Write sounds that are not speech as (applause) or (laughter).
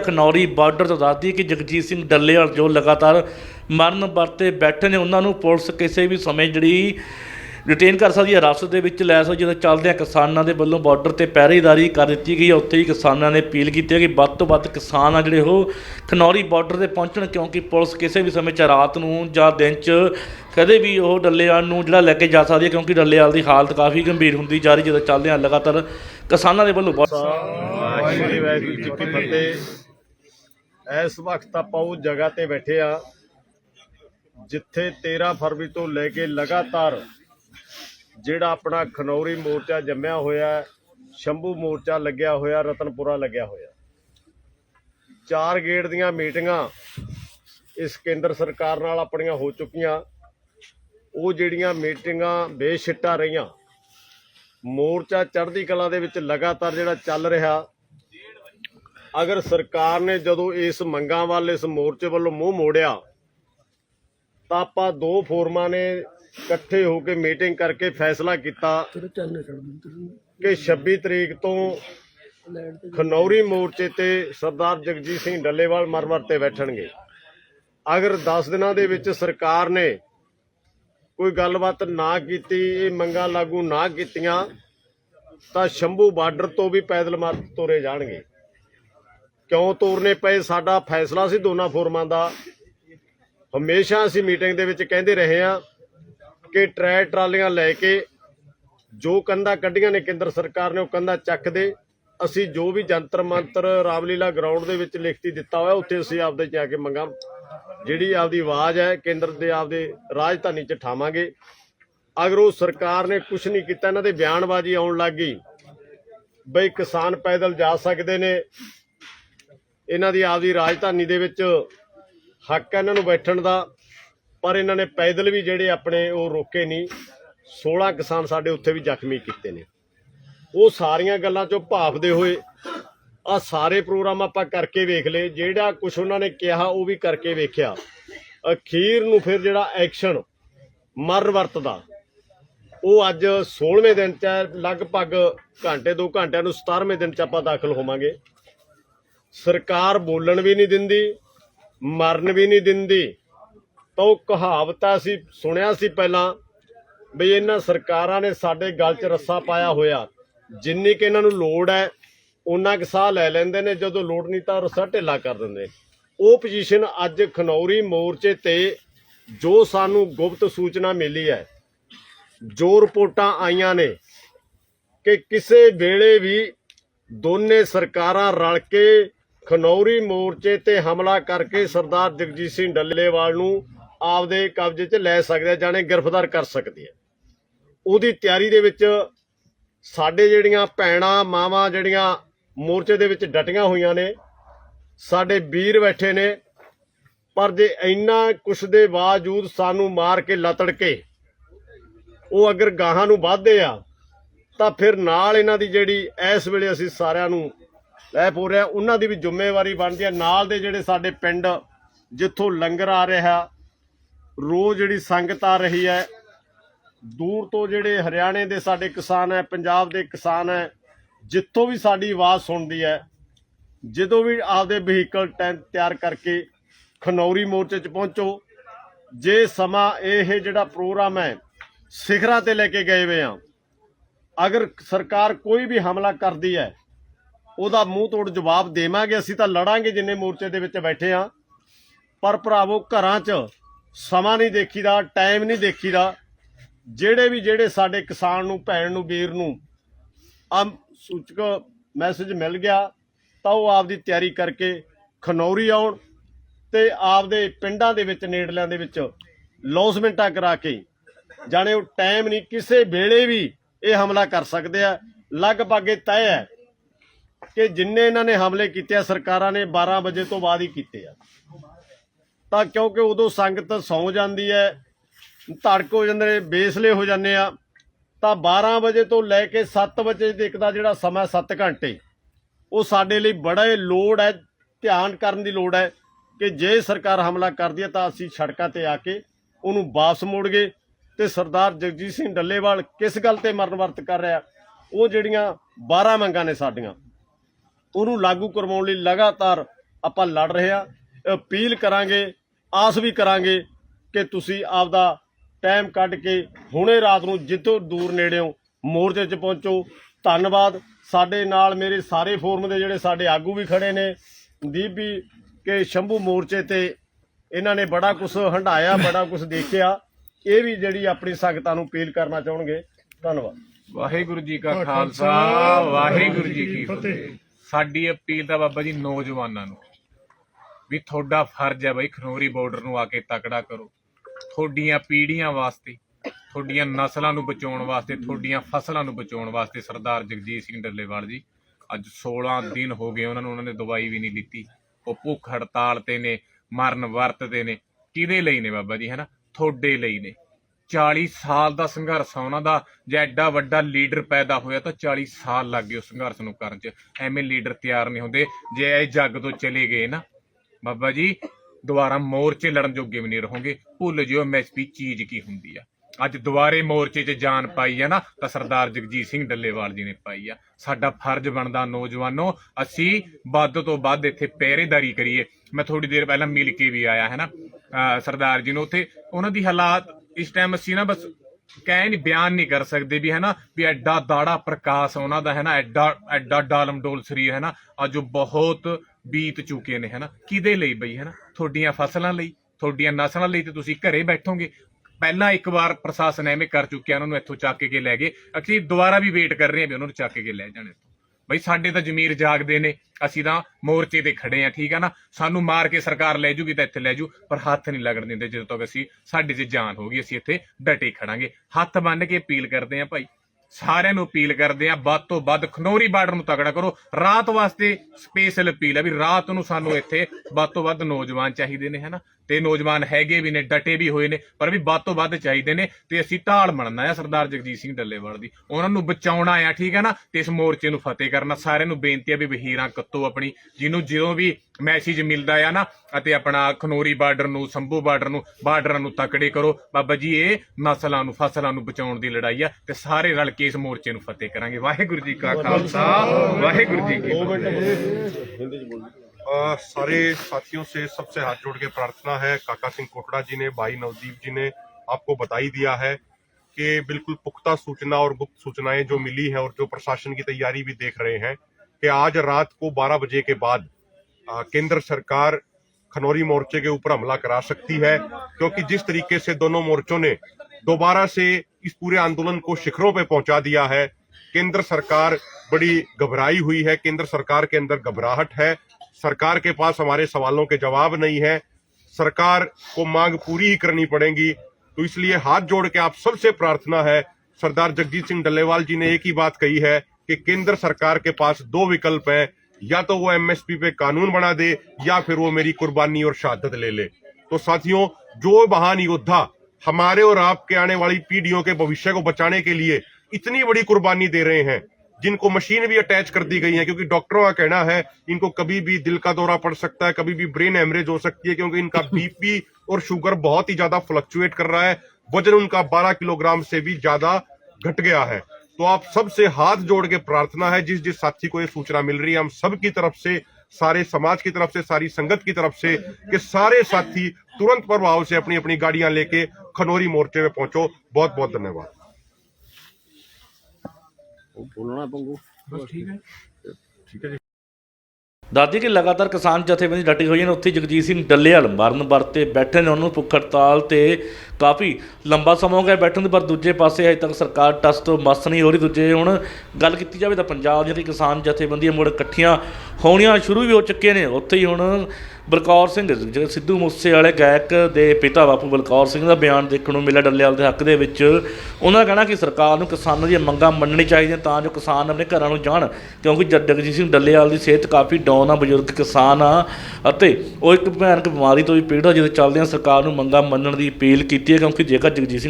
Khanauri border ਤੋਂ ਦੱਸਦੀ ਕਿ ਜਗਜੀਤ ਸਿੰਘ ਡੱਲੇਵਾਲ ਜੋ ਲਗਾਤਾਰ ਮਰਨ ਵਰਤੇ ਬੈਠੇ ਨੇ, ਉਹਨਾਂ ਨੂੰ ਪੁਲਿਸ ਕਿਸੇ ਵੀ ਸਮੇਂ ਜਿਹੜੀ ਰਿਟੇਨ ਕਰ ਸਕਦੀ ਹੈ। ਰਸਤ ਦੇ ਵਿੱਚ ਲੈ ਸਕਦੀ ਜਦੋਂ ਚੱਲਦੇ ਆ ਕਿਸਾਨਾਂ ਦੇ ਵੱਲੋਂ ਬਾਰਡਰ ਤੇ ਪਹਿਰੇਦਾਰੀ ਕਰ ਦਿੱਤੀ ਗਈ ਹੈ, ਉੱਥੇ ਹੀ ਕਿਸਾਨਾਂ ਨੇ ਅਪੀਲ ਕੀਤੀ ਹੈ ਕਿ ਵੱਧ ਤੋਂ ਵੱਧ ਕਿਸਾਨ ਆ ਜਿਹੜੇ ਉਹ ਖਨੌਰੀ ਬਾਰਡਰ ਤੇ ਪਹੁੰਚਣ, ਕਿਉਂਕਿ ਪੁਲਿਸ ਕਿਸੇ ਵੀ ਸਮੇਂ ਚ ਰਾਤ ਨੂੰ ਜਾਂ ਦਿਨ ਚ ਕਦੇ ਵੀ ਉਹ ਡੱਲੇਵਾਲ ਨੂੰ ਜਿਹੜਾ ਲੈ ਕੇ ਜਾ ਸਕਦੀ ਹੈ, ਕਿਉਂਕਿ ਡੱਲੇਵਾਲ ਦੀ ਹਾਲਤ ਕਾਫੀ ਗੰਭੀਰ ਹੁੰਦੀ ਜਾ ਰਹੀ ਜਦੋਂ ਚੱਲਦੇ ਆ ਲਗਾਤਾਰ ਕਿਸਾਨਾਂ ਦੇ ਵੱਲੋਂ ਵਾਹਿਗੁਰੂ ਜੀ ਕੀ ਫਤਿਹ। ਇਸ ਵਕਤ ਆਪਾਂ ਉਹ ਜਗ੍ਹਾ ਤੇ ਬੈਠੇ ਆ, ਜਿੱਥੇ 13 ਫਰਵਰੀ ਤੋਂ ਲੈ ਕੇ ਲਗਾਤਾਰ ਜਿਹੜਾ ਆਪਣਾ ਖਨੌਰੀ ਮੋਰਚਾ ਜੰਮਿਆ ਹੋਇਆ ਸ਼ੰਭੂ ਮੋਰਚਾ ਲੱਗਿਆ ਹੋਇਆ, ਰਤਨਪੁਰਾ ਲੱਗਿਆ ਹੋਇਆ। ਚਾਰ ਗੇੜ ਦੀਆਂ ਮੀਟਿੰਗਾਂ ਇਸ ਕੇਂਦਰ ਸਰਕਾਰ ਨਾਲ ਆਪਣੀਆਂ ਹੋ ਚੁੱਕੀਆਂ। ਉਹ ਜਿਹੜੀਆਂ ਮੀਟਿੰਗਾਂ ਬੇਸ਼ਿੱਟਾ ਰਹੀਆਂ, ਮੋਰਚਾ ਚੜ੍ਹਦੀ ਕਲਾ ਦੇ ਵਿੱਚ ਲਗਾਤਾਰ ਜਿਹੜਾ ਚੱਲ ਰਿਹਾ ਅਗਰ ਸਰਕਾਰ ਨੇ ਜਦੋਂ ਇਸ ਮੰਗਾਂ ਵੱਲ ਇਸ ਮੋਰਚੇ ਵੱਲੋਂ ਮੂੰਹ ਮੋੜਿਆ ਤਾਂ ਆਪਾਂ ਦੋ ਫੋਰਮਾਂ ਨੇ ਇਕੱਠੇ ਹੋ ਕੇ ਮੀਟਿੰਗ ਕਰਕੇ ਫੈਸਲਾ ਕੀਤਾ ਕਿ 26 ਤਰੀਕ ਤੋਂ ਖਨੌਰੀ ਮੋਰਚੇ ਤੇ ਸਰਦਾਰ ਜਗਜੀਤ ਸਿੰਘ ਡੱਲੇਵਾਲ ਮਰਮਰ ਤੇ ਬੈਠਣਗੇ। ਅਗਰ 10 ਦਿਨਾਂ ਦੇ ਵਿੱਚ ਸਰਕਾਰ ਨੇ ਕੋਈ ਗੱਲਬਾਤ ਨਾ ਕੀਤੀ ਇਹ ਮੰਗਾਂ ਲਾਗੂ ਨਾ ਕੀਤੀਆਂ ਤਾਂ ਸ਼ੰਭੂ ਬਾਰਡਰ ਤੋਂ ਵੀ ਪੈਦਲ ਮਾਰਚ ਤੋਰੇ ਜਾਣਗੇ। ਕਿਉਂ ਤੋਰਨੇ ਪਏ? ਸਾਡਾ ਫੈਸਲਾ ਸੀ ਦੋਨਾਂ ਫੋਰਮਾਂ ਦਾ। ਹਮੇਸ਼ਾ ਅਸੀਂ ਮੀਟਿੰਗ ਦੇ ਵਿੱਚ ਕਹਿੰਦੇ ਰਹੇ ਹਾਂ ਕਿ ਟਰੈ ਟਰਾਲੀਆਂ ਲੈ ਕੇ ਜੋ ਕੰਧਾਂ ਕੱਢੀਆਂ ਨੇ ਕੇਂਦਰ ਸਰਕਾਰ ਨੇ, ਉਹ ਕੰਧਾਂ ਚੱਕ ਦੇ। ਅਸੀਂ ਜੋ ਵੀ ਜੰਤਰ ਮੰਤਰ ਰਾਮਲੀਲਾ ਗਰਾਊਂਡ ਦੇ ਵਿੱਚ ਲਿਖਤੀ ਦਿੱਤਾ ਹੋਇਆ, ਉੱਥੇ ਅਸੀਂ ਆਪਦੇ ਜਾ ਕੇ ਮੰਗਾਂ। ਜਿਹੜੀ ਆਪਦੀ ਆਵਾਜ਼ ਹੈ, ਕੇਂਦਰ ਦੇ ਆਪਦੇ ਰਾਜਧਾਨੀ 'ਚ ਠਾਵਾਂਗੇ। ਅਗਰ ਉਹ ਸਰਕਾਰ ਨੇ ਕੁਝ ਨਹੀਂ ਕੀਤਾ, ਇਹਨਾਂ ਦੇ ਬਿਆਨਬਾਜ਼ੀ ਆਉਣ ਲੱਗ ਗਈ। ਬਈ ਕਿਸਾਨ ਪੈਦਲ ਜਾ ਸਕਦੇ ਨੇ ਇਹਨਾਂ ਦੀ ਆਪਦੀ ਰਾਜਧਾਨੀ ਦੇ ਵਿੱਚ ਹੱਕ ਹੈ ਇਹਨਾਂ ਨੂੰ ਬੈਠਣ ਦਾ ਪਰ ਇਹਨਾਂ ਨੇ ਪੈਦਲ ਵੀ ਜਿਹੜੇ ਆਪਣੇ ਉਹ ਰੋਕੇ ਨਹੀਂ 16 ਕਿਸਾਨ ਸਾਡੇ ਉੱਥੇ ਵੀ ਜ਼ਖਮੀ ਕੀਤੇ ਨੇ। ਉਹ ਸਾਰੀਆਂ ਗੱਲਾਂ ਚੋਂ ਭਾਫਦੇ ਹੋਏ ਆ ਸਾਰੇ ਪ੍ਰੋਗਰਾਮ ਆਪਾਂ ਕਰਕੇ ਵੇਖ ਲਏ ਜਿਹੜਾ ਕੁਝ ਉਹਨਾਂ ਨੇ ਕਿਹਾ ਉਹ ਵੀ ਕਰਕੇ ਵੇਖਿਆ। ਅਖੀਰ ਨੂੰ ਫਿਰ ਜਿਹੜਾ ਐਕਸ਼ਨ ਮਰ ਵਰਤਦਾ ਉਹ ਅੱਜ 16ਵੇਂ ਦਿਨ ਚ ਹੈ, ਲਗਭਗ ਘੰਟੇ 2 ਘੰਟਿਆਂ ਨੂੰ 17ਵੇਂ ਦਿਨ ਚ ਆਪਾਂ ਦਾਖਲ ਹੋਵਾਂਗੇ। ਸਰਕਾਰ ਬੋਲਣ ਵੀ ਨਹੀਂ ਦਿੰਦੀ, ਮਰਨ ਵੀ ਨਹੀਂ ਦਿੰਦੀ। ਤਾਂ ਉਹ ਕਹਾਵਤ ਆ, ਅਸੀਂ ਸੁਣਿਆ ਸੀ ਪਹਿਲਾਂ ਵੀ ਇਹਨਾਂ ਸਰਕਾਰਾਂ ਨੇ ਸਾਡੇ ਗਲ 'ਚ ਰੱਸਾ ਪਾਇਆ ਹੋਇਆ। ਜਿੰਨੀ ਕਿ ਇਹਨਾਂ ਨੂੰ ਲੋੜ ਹੈ ਉਹਨਾਂ ਕੁ ਸਾਹ ਲੈ ਲੈਂਦੇ ਨੇ, ਜਦੋਂ ਲੋੜ ਨਹੀਂ ਤਾਂ ਰੱਸਾ ਢਿੱਲਾ ਕਰ ਦਿੰਦੇ। ਉਹ ਪੋਜੀਸ਼ਨ ਅੱਜ ਖਨੌਰੀ ਮੋਰਚੇ ਤੇ ਜੋ ਸਾਨੂੰ ਗੁਪਤ ਸੂਚਨਾ ਮਿਲੀ ਹੈ, ਜੋ ਰਿਪੋਰਟਾਂ ਆਈਆਂ ਨੇ ਕਿ ਕਿਸੇ ਵੇਲੇ ਵੀ ਦੋਨੇ ਸਰਕਾਰਾਂ ਰਲ ਕੇ ਖਨੌਰੀ ਮੋਰਚੇ ਤੇ ਹਮਲਾ ਕਰਕੇ ਸਰਦਾਰ ਜਗਜੀਤ ਸਿੰਘ ਡੱਲੇਵਾਲ ਨੂੰ ਆਪਦੇ ਕਬਜ਼ੇ 'ਚ ਲੈ ਸਕਦੇ ਆ, ਜਾਣੇ ਗ੍ਰਿਫਤਾਰ ਕਰ ਸਕਦੇ ਆ। ਉਹਦੀ ਤਿਆਰੀ ਦੇ ਵਿੱਚ ਸਾਡੇ ਜਿਹੜੀਆਂ ਭੈਣਾਂ, ਮਾਵਾਂ ਜਿਹੜੀਆਂ ਮੋਰਚੇ ਦੇ ਵਿੱਚ ਡਟੀਆਂ ਹੋਈਆਂ ਨੇ, ਸਾਡੇ ਵੀਰ ਬੈਠੇ ਨੇ, ਪਰ ਜੇ ਇੰਨਾ ਕੁਛ ਦੇ ਬਾਵਜੂਦ ਸਾਨੂੰ ਮਾਰ ਕੇ ਲਤੜ ਕੇ ਉਹ ਅਗਰ ਗਾਹਾਂ ਨੂੰ ਵਧਦੇ ਆ, ਤਾਂ ਫਿਰ ਨਾਲ ਇਹਨਾਂ ਦੀ ਜਿਹੜੀ ਇਸ ਵੇਲੇ ਅਸੀਂ ਸਾਰਿਆਂ ਨੂੰ ਲੈ ਹੋ ਰਿਹਾ ਉਹਨਾਂ ਦੀ ਵੀ ਜ਼ਿੰਮੇਵਾਰੀ ਬਣਦੀ ਹੈ। ਨਾਲ ਦੇ ਜਿਹੜੇ ਸਾਡੇ ਪਿੰਡ, ਜਿੱਥੋਂ ਲੰਗਰ ਆ ਰਿਹਾ, ਰੋਜ਼ ਜਿਹੜੀ ਸੰਗਤ ਆ ਰਹੀ ਹੈ, ਦੂਰ ਤੋਂ ਜਿਹੜੇ ਹਰਿਆਣੇ ਦੇ ਸਾਡੇ ਕਿਸਾਨ ਹੈ, ਪੰਜਾਬ ਦੇ ਕਿਸਾਨ ਹੈ, ਜਿੱਥੋਂ ਵੀ ਸਾਡੀ ਆਵਾਜ਼ ਸੁਣਦੀ ਹੈ, ਜਦੋਂ ਵੀ ਆਪਦੇ ਵਹੀਕਲ ਟੈਂਟ ਤਿਆਰ ਕਰਕੇ ਖਨੌਰੀ ਮੋਰਚੇ 'ਚ ਪਹੁੰਚੋ, ਜੇ ਸਮਾਂ ਇਹ ਜਿਹੜਾ ਪ੍ਰੋਗਰਾਮ ਹੈ, ਸਿਖਰਾਂ ਤੇ ਲੈ ਕੇ ਗਏ ਵੇ ਆ, ਅਗਰ ਸਰਕਾਰ ਕੋਈ ਵੀ ਹਮਲਾ ਕਰਦੀ ਹੈ ਉਹਦਾ ਮੂੰਹ ਤੋੜ ਜਵਾਬ ਦੇਵਾਂਗੇ, ਅਸੀਂ ਤਾਂ ਲੜਾਂਗੇ ਜਿੰਨੇ ਮੋਰਚੇ ਦੇ ਵਿੱਚ ਬੈਠੇ ਆ ਪਰ ਭਰਾਵੋ, ਘਰਾਂ 'ਚ ਸਮਾਂ ਨਹੀਂ ਦੇਖੀਦਾ ਟਾਈਮ ਨਹੀਂ ਦੇਖੀਦਾ। ਜਿਹੜੇ ਵੀ ਜਿਹੜੇ ਸਾਡੇ ਕਿਸਾਨ ਨੂੰ, ਭੈਣ ਨੂੰ, ਵੀਰ ਨੂੰ ਆ ਸੂਚਕ ਮੈਸੇਜ ਮਿਲ ਗਿਆ, ਤਾਂ ਉਹ ਆਪਦੀ ਤਿਆਰੀ ਕਰਕੇ ਖਨੌਰੀ ਆਉਣ ਤੇ ਆਪਦੇ ਪਿੰਡਾਂ ਦੇ ਵਿੱਚ, ਨੇੜਲਿਆਂ ਦੇ ਵਿੱਚ ਲੌਸਮੈਂਟਾਂ ਕਰਾ ਕੇ ਜਾਣੇ ਉਹ ਟਾਈਮ ਨਹੀਂ, ਕਿਸੇ ਵੇਲੇ ਵੀ ਇਹ ਹਮਲਾ ਕਰ ਸਕਦੇ ਆ। ਲਗਭਗ ਇਹ ਤੈਅ ਹੈ ਕਿ ਜਿੰਨੇ ਇਹਨਾਂ ਨੇ ਹਮਲੇ ਕੀਤੇ ਆ, ਸਰਕਾਰਾਂ ਨੇ 12 ਵਜੇ ਤੋਂ ਬਾਅਦ ਹੀ ਕੀਤੇ ਆ। ਤਾਂ ਕਿਉਂਕਿ ਉਦੋਂ ਸੰਗਤ ਸੌ ਜਾਂਦੀ ਹੈ, ਧੜਕ ਹੋ ਜਾਂਦੇ ਨੇ, ਬੇਸਲੇ ਹੋ ਜਾਂਦੇ ਆ, ਤਾਂ 12 ਵਜੇ ਤੋਂ ਲੈ ਕੇ 7 ਵਜੇ ਤੱਕ ਦਾ ਜਿਹੜਾ ਸਮਾਂ 7 ਘੰਟੇ, ਉਹ ਸਾਡੇ ਲਈ ਬੜਾ ਹੀ ਲੋੜ ਹੈ, ਧਿਆਨ ਕਰਨ ਦੀ ਲੋੜ ਹੈ ਕਿ ਜੇ ਸਰਕਾਰ ਹਮਲਾ ਕਰਦੀ ਹੈ, ਤਾਂ ਅਸੀਂ ਸੜਕਾਂ ਤੇ ਆ ਕੇ ਉਹਨੂੰ ਵਾਪਸ ਮੋੜ ਗਏ ਤੇ ਸਰਦਾਰ ਜਗਜੀਤ ਸਿੰਘ ਡੱਲੇਵਾਲ ਕਿਸ ਗੱਲ ਤੇ ਮਰਨ ਵਰਤ ਕਰ ਰਿਹਾ? ਉਹ ਜਿਹੜੀਆਂ 12 ਮੰਗਾਂ ਨੇ ਸਾਡੀਆਂ ਉਹਨੂੰ ਲਾਗੂ ਕਰਵਾਉਣ ਲਈ ਲਗਾਤਾਰ ਆਪਾਂ ਲੜ ਰਹੇ ਆ ਅਪੀਲ ਕਰਾਂਗੇ ਆਸ ਵੀ ਕਰਾਂਗੇ ਕਿ ਤੁਸੀਂ ਆਪਦਾ ਟਾਈਮ ਕੱਢ ਕੇ ਹੁਣੇ ਰਾਤ ਨੂੰ ਜਿੱਥੋਂ ਦੂਰ ਨੇੜਿਓਂ ਮੋਰਚੇ 'ਚ ਪਹੁੰਚੋ। ਧੰਨਵਾਦ। ਸਾਡੇ ਨਾਲ ਮੇਰੇ ਸਾਰੇ ਫੋਰਮ ਦੇ ਜਿਹੜੇ ਸਾਡੇ ਆਗੂ ਵੀ ਖੜੇ ਨੇ। ਦੀਪ ਵੀ ਕਿ ਸ਼ੰਭੂ ਮੋਰਚੇ ਤੇ ਇਹਨਾਂ ਨੇ ਬੜਾ ਕੁਝ ਹੰਡਾਇਆ ਬੜਾ ਕੁਝ ਦੇਖਿਆ। ਇਹ ਵੀ ਜਿਹੜੀ ਆਪਣੀ ਸੰਗਤਾਂ ਨੂੰ ਅਪੀਲ ਕਰਨਾ ਚਾਹਣਗੇ। ਧੰਨਵਾਦ। ਵਾਹਿਗੁਰੂ ਜੀ ਕਾ ਖਾਲਸਾ ਵਾਹਿਗੁਰੂ ਜੀ ਕੀ ਫਤਿਹ। ਸਾਡੀ ਅਪੀਲ ਤਾਂ ਬਾਬਾ ਜੀ ਨੌਜਵਾਨਾਂ ਨੂੰ ਵੀ ਤੁਹਾਡਾ ਫਰਜ਼ ਹੈ ਬਈ ਖਨੋਰੀ ਬਾਰਡਰ ਨੂੰ ਆ ਕੇ ਤਕੜਾ ਕਰੋ। ਤੁਹਾਡੀਆਂ ਪੀੜ੍ਹੀਆਂ ਵਾਸਤੇ, ਤੁਹਾਡੀਆਂ ਨਸਲਾਂ ਨੂੰ ਬਚਾਉਣ ਵਾਸਤੇ, ਤੁਹਾਡੀਆਂ ਫਸਲਾਂ ਨੂੰ ਬਚਾਉਣ ਵਾਸਤੇ ਸਰਦਾਰ ਜਗਜੀਤ ਸਿੰਘ ਡੱਲੇਵਾਲ ਜੀ ਅੱਜ 16 ਦਿਨ ਹੋ ਗਏ ਉਹਨਾਂ ਨੂੰ ਉਹਨਾਂ ਨੇ ਦਵਾਈ ਵੀ ਨਹੀਂ ਲਿੱਤੀ ਉਹ ਭੁੱਖ ਹੜਤਾਲ ਤੇ ਨੇ, ਮਰਨ ਵਰਤਦੇ ਨੇ। ਕਿਹਦੇ ਲਈ ਨੇ ਬਾਬਾ ਜੀ ਹੈਨਾ ਤੁਹਾਡੇ ਲਈ ਨੇ। 40 ਸਾਲ ਦਾ ਸੰਘਰਸ਼ ਆ ਉਹਨਾਂ ਦਾ, ਜੇ ਐਡਾ ਵੱਡਾ ਲੀਡਰ ਪੈਦਾ ਹੋਇਆ ਤਾਂ 40 ਸਾਲ ਲੱਗ ਗਏ ਉਸ ਸੰਘਰਸ਼ ਨੂੰ ਕਰਨ 'ਚ। ਐਵੇਂ ਲੀਡਰ ਤਿਆਰ ਨਹੀਂ ਹੁੰਦੇ, ਜੇ ਇਹ ਜੱਗ ਤੋਂ ਚਲੇ ਗਏ ਨਾ। ਬਾਬਾ ਜੀ, ਦੁਬਾਰਾ ਮੋਰਚੇ ਲੜਨ ਜੋਗੇ ਵੀ ਨਹੀਂ ਰਹੋਗੇ। ਭੁੱਲ ਜਿਓ ਐਮਐਸਪੀ ਚੀਜ਼ ਕੀ ਹੁੰਦੀ ਆ। ਅੱਜ ਦੁਬਾਰੇ ਮੋਰਚੇ 'ਚ ਜਾਨ ਪਾਈ ਆ ਨਾ, ਤਾਂ ਸਰਦਾਰ ਜਗਜੀਤ ਸਿੰਘ ਡੱਲੇਵਾਲ ਜੀ ਨੇ ਪਾਈ ਆ। ਸਾਡਾ ਫਰਜ਼ ਬਣਦਾ ਨੌਜਵਾਨੋ, ਅਸੀਂ ਵੱਧ ਤੋਂ ਵੱਧ ਇੱਥੇ ਪਹਿਰੇਦਾਰੀ ਕਰੀਏ। ਮੈਂ ਥੋੜੀ ਦੇਰ ਪਹਿਲਾਂ ਮਿਲ ਕੇ ਵੀ ਆਇਆ ਹੈ ਨਾ, ਅਹ ਸਰਦਾਰ ਜੀ ਨੂੰ ਉੱਥੇ। ਉਹਨਾਂ ਦੀ ਹਾਲਾਤ ਇਸ ਟਾਈਮ ਅਸੀਂ ਨਾ ਬਸ ਕਹਿ ਨਹੀਂ, ਬਿਆਨ ਨਹੀਂ ਕਰ ਸਕਦੇ ਵੀ ਹੈ ਨਾ ਵੀ ਐਡਾ ਦਾੜਾ ਪ੍ਰਕਾਸ਼ ਉਹਨਾਂ ਦਾ ਹੈ ਨਾ ਐਡਾ ਐਡਾ ਡਾਲਮਡੋਲ ਸਰੀਰ ਹੈ ਨਾ ਅੱਜ ਉਹ ਬਹੁਤ ਬੀਤ ਚੁੱਕੇ ਨੇ ਹੈ ਨਾ ਕਿਹਦੇ ਲਈ ਬਈ ਹੈ ਨਾ ਤੁਹਾਡੀਆਂ ਫਸਲਾਂ ਲਈ, ਤੁਹਾਡੀਆਂ ਨਸਲਾਂ ਲਈ ਤੇ ਤੁਸੀਂ ਘਰੇ ਬੈਠੋਗੇ। ਪਹਿਲਾਂ ਇੱਕ ਵਾਰ ਪ੍ਰਸ਼ਾਸਨ ਐਵੇਂ ਕਰ ਚੁੱਕਿਆ, ਉਹਨਾਂ ਨੂੰ ਇੱਥੋਂ ਚੱਕ ਕੇ ਲੈ ਗਏ। ਅਸੀਂ ਦੁਬਾਰਾ ਵੀ ਵੇਟ ਕਰ ਰਹੇ ਹਾਂ ਵੀ ਉਹਨਾਂ ਨੂੰ ਚੱਕ ਕੇ ਲੈ ਜਾਣ ਇੱਥੋਂ। ਬਈ ਸਾਡੇ ਤਾਂ ਜ਼ਮੀਰ ਜਾਗਦੇ ਨੇ, ਅਸੀਂ ਤਾਂ ਮੋਰਚੇ ਤੇ ਖੜੇ ਆ, ਠੀਕ ਆ ਨਾ? ਸਾਨੂੰ ਮਾਰ ਕੇ ਸਰਕਾਰ ਲੈ ਜੂਗੀ ਤਾਂ ਇੱਥੇ ਲੈ ਜੂ, ਪਰ ਹੱਥ ਨਹੀਂ ਲੱਗਣ ਦਿੰਦੇ ਜਦੋਂ ਤੱਕ ਅਸੀਂ ਸਾਡੇ 'ਚ ਜਾਨ ਹੋਗੀ ਅਸੀਂ ਇੱਥੇ ਡਟੇ ਖੜਾਂਗੇ। ਹੱਥ ਬੰਨ ਕੇ ਅਪੀਲ ਕਰਦੇ ਆ ਭਾਈ। ਸਾਰਿਆਂ ਨੂੰ ਅਪੀਲ ਕਰਦੇ ਆ, ਵੱਧ ਤੋਂ ਵੱਧ ਖਨੋਰੀ ਬਾਰਡਰ ਨੂੰ ਤਗੜਾ ਕਰੋ। ਰਾਤ ਵਾਸਤੇ ਸਪੈਸ਼ਲ ਅਪੀਲ ਹੈ ਵੀ ਰਾਤ ਨੂੰ ਸਾਨੂੰ ਇੱਥੇ ਵੱਧ ਤੋਂ ਵੱਧ ਨੌਜਵਾਨ ਚਾਹੀਦੇ ਨੇ ਹਨਾ ਤੇ ਨੌਜਵਾਨ ਹੈਗੇ ਵੀ ਨੇ ਡਟੇ ਵੀ ਹੋਏ ਨੇ ਪਰ ਵੀ ਵੱਧ ਤੋਂ ਵੱਧ ਚਾਹੀਦੇ ਨੇ ਤੇ ਅਸੀਂ ਢਾਲ ਬਣਨਾ ਆ ਸਰਦਾਰ ਜਗਜੀਤ ਸਿੰਘ ਡੱਲੇਵਾਲ ਦੀ। ਉਹਨਾਂ ਨੂੰ ਬਚਾਉਣਾ ਆ ਠੀਕ ਹੈ ਨਾ? ਤੇ ਇਸ ਮੋਰਚੇ ਨੂੰ ਫਤਿਹ ਕਰਨਾ। ਸਾਰਿਆਂ ਨੂੰ ਬੇਨਤੀ ਆ ਵੀ ਵਹੀਰਾਂ ਕੱਤੋ ਆਪਣੀ ਜਿਹਨੂੰ ਜਦੋਂ ਵੀ ਮੈਸੇਜ ਮਿਲਦਾ ਆ ਨਾ ਅਤੇ ਆਪਣਾ ਖਨੋਰੀ ਬਾਰਡਰ ਨੂੰ ਸੰਭੂ ਬਾਰਡਰ ਨੂੰ ਬਾਰਡਰਾਂ ਨੂੰ ਤਕੜੇ ਕਰੋ। ਬਾਬਾ ਜੀ ਇਹ ਨਸਲਾਂ ਨੂੰ ਫਸਲਾਂ ਨੂੰ ਬਚਾਉਣ ਦੀ ਲੜਾਈ ਆ ਤੇ ਸਾਰੇ ਰਲ ਕੇ ਇਸ ਮੋਰਚੇ ਨੂੰ ਫਤਿਹ ਕਰਾਂਗੇ। ਵਾਹਿਗੁਰੂ ਜੀ ਕਾ ਖਾਲਸਾ। ਵਾਹਿਗੁਰੂ ਜੀ ਕੀ ਫਤਿਹ। आ, सारे साथियों से सबसे हाथ जोड़ के प्रार्थना है। काका सिंह कोटड़ा जी ने भाई नवदीप जी ने आपको बताई दिया है कि बिल्कुल पुख्ता सूचना और गुप्त सूचनाएँ जो मिली हैं और जो प्रशासन की तैयारी भी देख रहे हैं कि आज रात को 12 बजे के बाद केंद्र सरकार खनौरी मोर्चे के ऊपर हमला करा सकती है क्योंकि जिस तरीके से दोनों मोर्चों ने दोबारा से इस पूरे आंदोलन को शिखरों पर पहुँचा दिया है केंद्र सरकार बड़ी घबराई हुई है। केंद्र सरकार के अंदर घबराहट है सरकार के पास हमारे सवालों के जवाब नहीं है। सरकार को मांग पूरी ही करनी पड़ेगी। तो इसलिए हाथ जोड़ के आप सबसे प्रार्थना है। सरदार जगजीत सिंह डल्लेवाल जी ने एक ही बात कही है कि केंद्र सरकार के पास दो विकल्प हैं। या तो वो एमएसपी पे कानून बना दे, या फिर वो मेरी कुर्बानी और शहादत ले ले। तो साथियों, जो महान योद्धा हमारे और आपके आने वाली पीढ़ियों के भविष्य को बचाने के लिए इतनी बड़ी कुर्बानी दे रहे हैं जिनको मशीन भी अटैच कर दी गई है क्योंकि डॉक्टरों का कहना है इनको कभी भी दिल का दौरा पड़ सकता है कभी भी ब्रेन हेमरेज हो सकती है क्योंकि इनका (laughs) बीपी और शुगर बहुत ही ज़्यादा फ्लक्चुएट कर रहा है। वज़न उनका 12 किलोग्राम से भी ज़्यादा घट गया है। तो आप सबसे हाथ जोड़ के प्रार्थना है जिस जिस साथी को ये सूचना मिल रही है हम सब की तरफ़ से सारे समाज की तरफ़ से सारी संगत की तरफ़ से कि सारे साथी तुरंत प्रभाव से अपनी अपनी गाड़ियाँ लेके खनौरी मोर्चे में पहुंचो। बहुत बहुत धन्यवाद। ਬੋਲਣਾ ਪੰਗੂ। ਠੀਕ ਹੈ। ਠੀਕ ਹੈ ਜੀ। ਦੱਸਦੀ ਕਿ ਲਗਾਤਾਰ ਕਿਸਾਨ ਜਥੇਬੰਦੀ ਡਟੀ ਹੋਈ ਨੇ ਉੱਥੇ ਜਗਜੀਤ ਸਿੰਘ ਡੱਲੇਵਾਲ ਮਰਨ ਵਰਤੇ ਬੈਠੇ ਨੇ ਉਹਨੂੰ ਭੁੱਖ ਹੜਤਾਲ ਤੇ ਕਾਫੀ ਲੰਬਾ ਸਮਾਂ ਹੋ ਗਿਆ ਬੈਠਣ ਦੇ ਪਰ ਦੂਜੇ ਪਾਸੇ ਹਜੇ ਤੱਕ ਸਰਕਾਰ ਟਸ ਤੋਂ ਮਸ ਨਹੀਂ ਹੋ ਰਹੀ। ਦੂਜੇ ਹੁਣ ਗੱਲ ਕੀਤੀ ਜਾਵੇ ਤਾਂ ਪੰਜਾਬ ਦੀਆਂ ਕਿਸਾਨ ਜਥੇਬੰਦੀਆਂ ਮੁੜ ਇਕੱਠੀਆਂ ਹੋਣੀਆਂ ਸ਼ੁਰੂ ਵੀ ਹੋ ਚੁੱਕੀਆਂ ਨੇ। ਉੱਥੇ ਹੀ ਹੁਣ ਬਲਕੌਰ ਸਿੰਘ ਜਿਹੜੇ ਸਿੱਧੂ ਮੂਸੇ ਵਾਲੇ ਗਾਇਕ ਦੇ ਪਿਤਾ ਬਾਪੂ ਬਲਕੌਰ ਸਿੰਘ ਦਾ ਬਿਆਨ ਦੇਖਣ ਨੂੰ ਮਿਲਿਆ ਡੱਲੇਵਾਲ ਦੇ ਹੱਕ ਦੇ ਵਿੱਚ। ਉਹਨਾਂ ਦਾ ਕਹਿਣਾ ਕਿ ਸਰਕਾਰ ਨੂੰ ਕਿਸਾਨਾਂ ਦੀਆਂ ਮੰਗਾਂ ਮੰਨਣੀ ਚਾਹੀਦੀਆਂ ਤਾਂ ਜੋ ਕਿਸਾਨ ਆਪਣੇ ਘਰਾਂ ਨੂੰ ਜਾਣ। ਕਿਉਂਕਿ ਜਦ ਜਗਜੀਤ ਸਿੰਘ ਡੱਲੇਵਾਲ ਦੀ ਸਿਹਤ ਕਾਫੀ ਡਾਊਨ ਆ, ਬਜ਼ੁਰਗ ਕਿਸਾਨ ਆ ਅਤੇ ਉਹ ਇੱਕ ਭਿਆਨਕ ਬਿਮਾਰੀ ਤੋਂ ਵੀ ਪੀੜਤ ਆ, ਜਿਹਦੇ ਚੱਲਦਿਆਂ ਸਰਕਾਰ ਨੂੰ ਮੰਗਾਂ ਮੰਨਣ ਦੀ ਅਪੀਲ ਕੀਤੀ ਹੈ। ਕਿਉਂਕਿ ਜੇਕਰ ਜਗਜੀਤ ਸਿੰਘ